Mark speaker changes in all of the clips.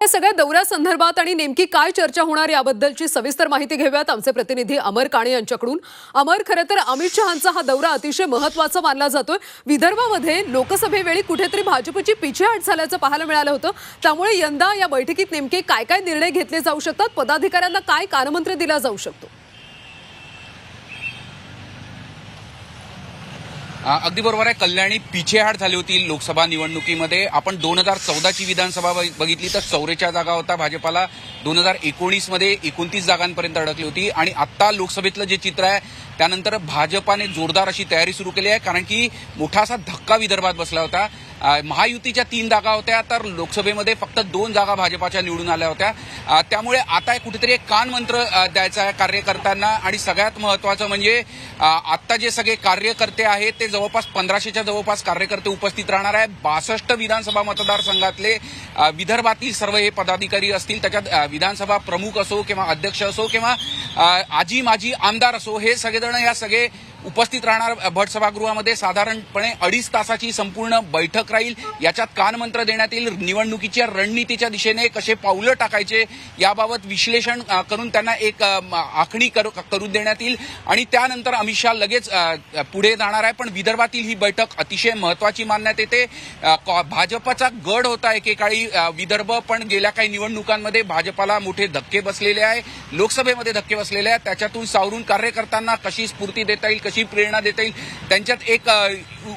Speaker 1: या सगळ्या दौऱ्यासंदर्भात आणि नेमकी काय चर्चा होणार याबद्दलची सविस्तर माहिती घेऊयात आमचे प्रतिनिधी अमर काणे यांच्याकडून. अमर खरं तर अमित शहांचा हा दौरा अतिशय महत्त्वाचा मानला जातोय. विदर्भामध्ये लोकसभेवेळी कुठेतरी भाजपची पिछेहाट झाल्याचं पाहायला मिळालं होतं. त्यामुळे यंदा या बैठकीत नेमके काय काय निर्णय घेतले जाऊ शकतात? पदाधिकाऱ्यांना काय कानमंत्र दिला जाऊ शकतो?
Speaker 2: अगदी बरोबर आहे. कल्याणी पिछेहाट झाली होती लोकसभा निवडणुकीमध्ये. आपण दोन हजार चौदाची विधानसभा बघ- बघितली तर चौरेच्या जागा होता भाजपाला. दोन हजार एकोणीसमध्ये एकोणतीस जागांपर्यंत अडकली होती. आणि आत्ता लोकसभेतलं जे चित्र आहे त्यानंतर भाजपाने जोरदार अशी तयारी सुरू केली आहे कारण की मोठा असा धक्का विदर्भात बसला होता. महायुतीच्या तीन जागा होत्या तर लोकसभेमध्ये फक्त दोन जागा भाजपाच्या निवडून आल्या होत्या. त्यामुळे आता कुठेतरी एक कानमंत्र अ, द्यायचा आहे कार्यकर्त्यांना. आणि सगळ्यात महत्वाचं म्हणजे आत्ता जे सगळे कार्यकर्ते आहेत ते जवळपास पंधराशेच्या जवळपास कार्यकर्ते उपस्थित राहणार आहे बासष्ट विधानसभा मतदारसंघातले विदर्भातील सर्व हे पदाधिकारी असतील त्याच्यात विधानसभा प्रमुख असो किंवा अध्यक्ष असो किंवा आजी माजी आमदार असो हे सगळेजण या सगळे उपस्थित राहणार भट सभागृहामध्ये साधारणपणे अडीच तासाची संपूर्ण बैठक राहील. याच्यात कानमंत्र देण्यात येईल निवडणुकीच्या रणनीतीच्या दिशेने कसे पावलं टाकायचे याबाबत विश्लेषण करून त्यांना एक आखणी करू करून देण्यात येईल. आणि त्यानंतर अमित शहा लगेच पुढे जाणार आहे. पण विदर्भातील ही बैठक अतिशय महत्वाची मानण्यात येते. कॉ- भाजपचा गड होता एकेकाळी. विदर्भ पण गेल्या काही निवडणुकांमध्ये भाजपाला मोठे धक्के बसलेले आहे. लोकसभेमध्ये धक्के बसलेले आहेत. त्याच्यातून सावरून कार्यकर्त्यांना कशी स्फूर्ती देता येईल कशी प्रेरणा देता येईल त्यांच्यात एक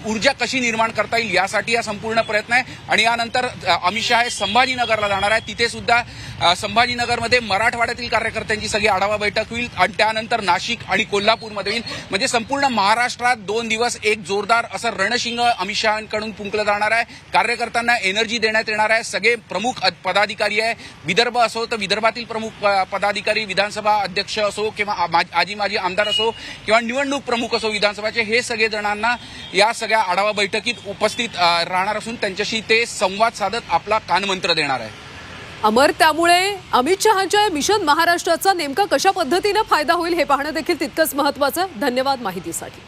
Speaker 2: ऊर्जा कशी निर्माण करता येईल यासाठी हा संपूर्ण प्रयत्न आहे. आणि यानंतर अमित शहा हे संभाजीनगरला जाणार आहे तिथे सुद्धा संभाजीनगरमध्ये मराठवाड्यातील कार्यकर्त्यांची सगळी आढावा बैठक होईल. आणि त्यानंतर नाशिक आणि कोल्हापूरमध्ये होईल. म्हणजे संपूर्ण महाराष्ट्रात दोन दिवस एक जोरदार असं रणशिंग अमित शहाकडून फुंकलं जाणार आहे. कार्यकर्त्यांना एनर्जी देण्यात येणार आहे. सगळे प्रमुख पदाधिकारी आहे. विदर्भ असो तर विदर्भातील प्रमुख प- पदाधिकारी विधानसभा अध्यक्ष असो किंवा मा- आजी माजी आमदार असो किंवा निवडणूक प्रमुख असो विधानसभाचे हे सगळे जणांना या सगळ्या आढावा बैठकीत उपस्थित राहणार असून त्यांच्याशी ते संवाद साधत आपला कानमंत्र देणार आहे.
Speaker 1: अमर त्यामुळे अमित शहाच्या मिशन महाराष्ट्राचा नेमका कशा पद्धतीनं फायदा होईल हे पाहणं देखील तितकंच महत्वाचं धन्यवाद माहितीसाठी.